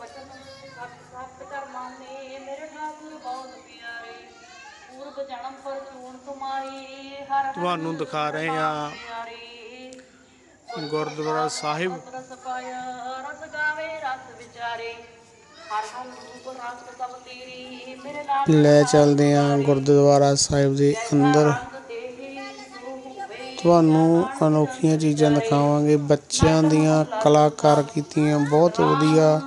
ਬਚਨ ਸਤ ਸਤ ਕਰਮਾਂ ਨੇ ਮੇਰੇ ਠਾਕੁਰ ਬਹੁਤ ਪਿਆਰੇ। ਪੂਰਬ ਜਨਮ ਫਰਚੂਨ ਤੁਮਾਰੀ ਹਰ ਹਰ ਤੁਹਾਨੂੰ ਦਿਖਾ ਰਹੇ ਹਾਂ। ਪਿਆਰੇ। ਗੁਰਦੁਆਰਾ ਸਾਹਿਬ। ਰਸ ਪਾਇਆ ਰਸ ਗਾਵੇ ਰਸ ਵਿਚਾਰੇ। ਲੈ ਚੱਲਦੇ ਹਾਂ ਗੁਰਦੁਆਰਾ ਸਾਹਿਬ ਦੇ ਅੰਦਰ। ਤੁਹਾਨੂੰ ਅਨੋਖੀਆਂ ਚੀਜ਼ਾਂ ਦਿਖਾਵਾਂਗੇ। ਬੱਚਿਆਂ ਦੀਆਂ ਕਲਾਕਾਰ ਕੀਤੀਆਂ ਬਹੁਤ ਵਧੀਆ।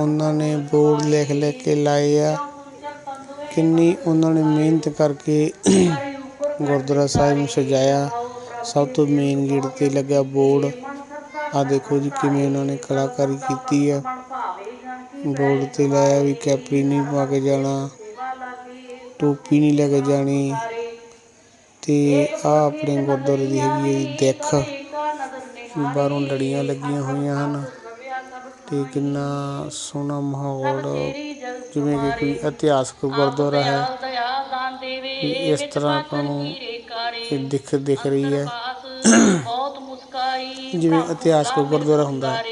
ਉਹਨਾਂ ਨੇ ਬੋਰਡ ਲਿਖ ਲਿਖ ਕੇ ਲਾਏ ਆ। ਕਿੰਨੀ ਉਹਨਾਂ ਨੇ ਮਿਹਨਤ ਕਰਕੇ ਗੁਰਦੁਆਰਾ ਸਾਹਿਬ ਨੂੰ ਸਜਾਇਆ। ਸਭ ਤੋਂ ਮੇਨ ਗੇਟ ਤੇ ਲੱਗਾ ਬੋਰਡ। ਆ ਦੇਖੋ ਜੀ ਕਿਵੇਂ ਉਹਨਾਂ ਨੇ ਕਲਾਕਾਰੀ ਕੀਤੀ ਆ। ਬੋਰਡ ਤੇ ਲਾਇਆ ਵੀ ਕੈਪਰੀ ਨਹੀਂ ਪਾ ਕੇ ਜਾਣਾ, ਟੋਪੀ ਨਹੀਂ ਲੈ ਕੇ ਜਾਣੀ ਸਾਰੇ ਤੇ ਆ ਆਪਣੇ ਗੁਰਦੁਆਰੇ ਦੀ ਹੈਗੀ ਹੈ ਜੀ, ਦਿੱਖ। ਬਾਹਰੋਂ ਲੜੀਆਂ ਲੱਗੀਆਂ ਹੋਈਆਂ ਹਨ। ਰਵਿਆ ਸਭ ਤੇ ਕਿੰਨਾ ਸੋਹਣਾ ਮਾਹੌਲ ਜਿਵੇਂ ਕਿ ਕੋਈ ਇਤਿਹਾਸਕ ਗੁਰਦੁਆਰਾ ਹੈ ਵੀ ਇਸ ਤਰ੍ਹਾਂ ਆਪਾਂ ਨੂੰ ਇਹ ਦਿਖ ਦਿਖ ਰਹੀ ਹੈ। ਪਾਸ ਬਹੁਤ ਮੁਸਕਾਈ ਜਿਵੇਂ ਇਤਿਹਾਸਕ ਗੁਰਦੁਆਰਾ ਹੁੰਦਾ ਹੈ।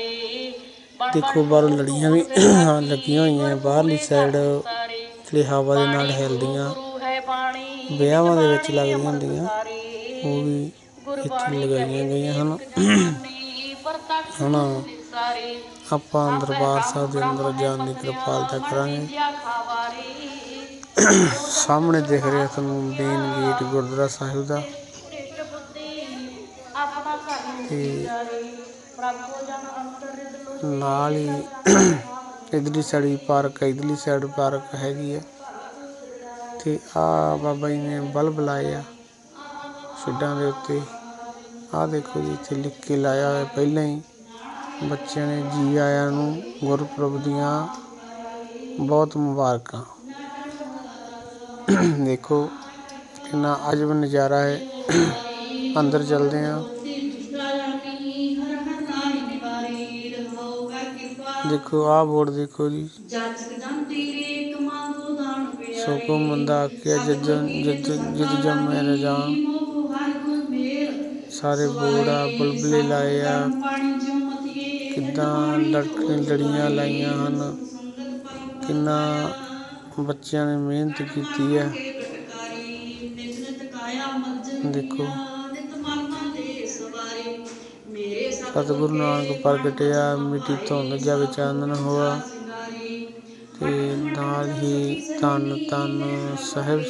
ਦੇਖੋ ਬਾਹਰੋਂ ਲੜੀਆਂ ਵੀ ਲੱਗੀਆਂ ਹੋਈਆਂ ਬਾਹਰਲੀ ਸਾਈਡ ਜਿਹੜੇ ਹਵਾ ਦੇ ਨਾਲ ਹਿਲਦੀਆਂ। ਵਿਆਹਾਂ ਦੇ ਵਿੱਚ ਲੱਗਦੀਆਂ ਹੁੰਦੀਆਂ। ਉਹ ਵੀ ਇੱਥੇ ਲਗਾਈਆਂ ਗਈਆਂ ਹਨ। ਨੀ ਪ੍ਰਤੱਖ ਹੁਣ ਸਾਰੇ ਆਪਾਂ ਦਰਬਾਰ ਸਾਹਿਬ ਦੇ ਅੰਦਰ ਜਾਣ ਦੀ ਕਿਰਪਾਲਤਾ ਕਰਾਂਗੇ ਸਾਹਮਣੇ ਦਿਖ ਰਿਹਾ ਤੁਹਾਨੂੰ ਮੇਨ ਗੇਟ ਗੁਰਦੁਆਰਾ ਸਾਹਿਬ ਦਾ। ਤੇ ਨਾਲ ਹੀ ਇਧਰਲੀ ਸਾਈਡ ਵੀ ਪਾਰਕ ਹੈ ਇਧਰਲੀ ਸਾਈਡ ਪਾਰਕ ਹੈਗੀ ਆ ਤੇ ਆ ਬਾਬਾ ਜੀ ਨੇ ਬਲਬ ਲਾਏ ਆ ਛੱਡਾਂ ਦੇ ਉੱਤੇ। ਆ ਦੇਖੋ ਜੀ ਇੱਥੇ ਲਿਖ ਕੇ ਲਾਇਆ ਹੋਇਆ ਪਹਿਲਾਂ ਹੀ ਬੱਚਿਆਂ ਨੇ ਜੀ ਆਇਆਂ ਨੂੰ ਗੁਰਪੁਰਬ ਦੀਆਂ ਬਹੁਤ ਮੁਬਾਰਕਾਂ। ਦੇਖੋ, ਕਿੰਨਾ ਅਜਬ ਨਜ਼ਾਰਾ ਹੈ। ਅੰਦਰ ਚੱਲਦੇ ਹਾਂ। ਦੇਖੋ, ਆਹ ਬੋਰਡ ਦੇਖੋ ਜੀ। ਸੋਕੋ ਮੰਦਾ ਆਖਿਆ ਜਦ ਜਦ ਜਦ ਮੈਂ ਰਜਾਨ ਸਾਰੇ ਬੋਰਡ ਬੁਲਬੁਲੇ ਲਾਏ ਆ। ਕਿੱਦਾਂ ਲੜਕੇ ਲੜੀਆਂ ਲਾਈਆਂ ਹਨ? ਕਿੰਨਾ ਬੱਚਿਆਂ ਨੇ ਮਿਹਨਤ ਕੀਤੀ ਹੈ? ਦੇਖੋ। ਸਤਿਗੁਰੂ ਨਾਨਕ ਪ੍ਰਗਟਿਆ, ਮਿੱਟੀ ਧੁੰਦ ਜਗ ਚਾਨਣ ਹੋਆ ਤੇ ਨਾਲ ਹੀ ਧੰਨ ਧੰਨ ਸਾਹਿਬ